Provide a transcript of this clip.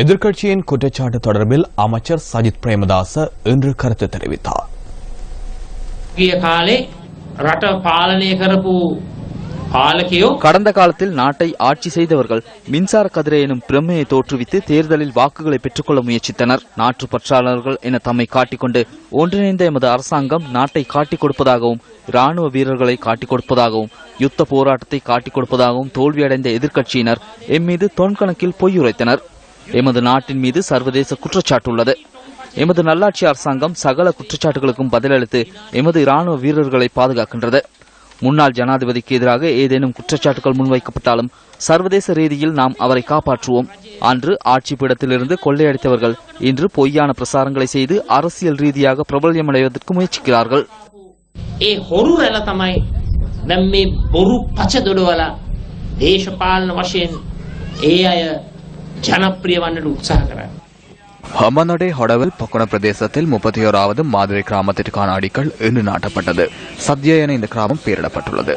எதிர்க்கட்சியின் குற்றச்சாட்டு தொடர்பில் அமைச்சர் சஜித் பிரேமதாச இன்று கருத்து தெரிவித்தார். கடந்த காலத்தில் நாட்டை ஆட்சி செய்தவர்கள் மின்சார கதிரை எனும் பிரமையை தோற்றுவித்து தேர்தலில் வாக்குகளை பெற்றுக்கொள்ள முயற்சித்தனர். நாற்று பற்றாளர்கள் என தம்மை காட்டிக்கொண்டு ஒன்றிணைந்த எமது அரசாங்கம் நாட்டை காட்டிக் கொடுப்பதாகவும் ராணுவ வீரர்களை காட்டிக் கொடுப்பதாகவும் யுத்த போராட்டத்தை காட்டிக் கொடுப்பதாகவும் தோல்வியடைந்த எதிர்க்கட்சியினர் எம்மீது தொன்கணக்கில் பொய்யுரைத்தனர். எமது நாட்டின் மீது சர்வதேச குற்றச்சாட்டுள்ளது எமது நல்லாட்சி அரசாங்கம் சகல குற்றச்சாட்டுகளுக்கும் பதிலளித்து எமது இராணுவ வீரர்களை பாதுகாக்கின்றது முன்னாள் ஜனாதிபதிக்கு எதிராக ஏதேனும் குற்றச்சாட்டுகள் முன்வைக்கப்பட்டாலும் சர்வதேச ரீதியில் நாம் அவரை காப்பாற்றுவோம் அன்று ஆட்சி பீடத்திலிருந்து கொள்ளையடித்தவர்கள் இன்று பொய்யான பிரசாரங்களை செய்து அரசியல் ரீதியாக பிரபல்யமடைவதற்கு முயற்சிக்கிறார்கள் ඒ හොරු රැල තමයි දැන් මේ බොරු පච දොඩවලා දේශපාලන වශයෙන් ඒ අය ஜனப்பிரியவான்னு உற்சாக கரார் ஹமனடை ஹொடவல் பக்குண பிரதேசத்தில் முப்பத்தி ஓராவது மாதிரி கிராமத்திற்கான அடிக்கல் இன்று நாட்டப்பட்டது சத்யா என இந்த கிராமம் பெயரிடப்பட்டுள்ளது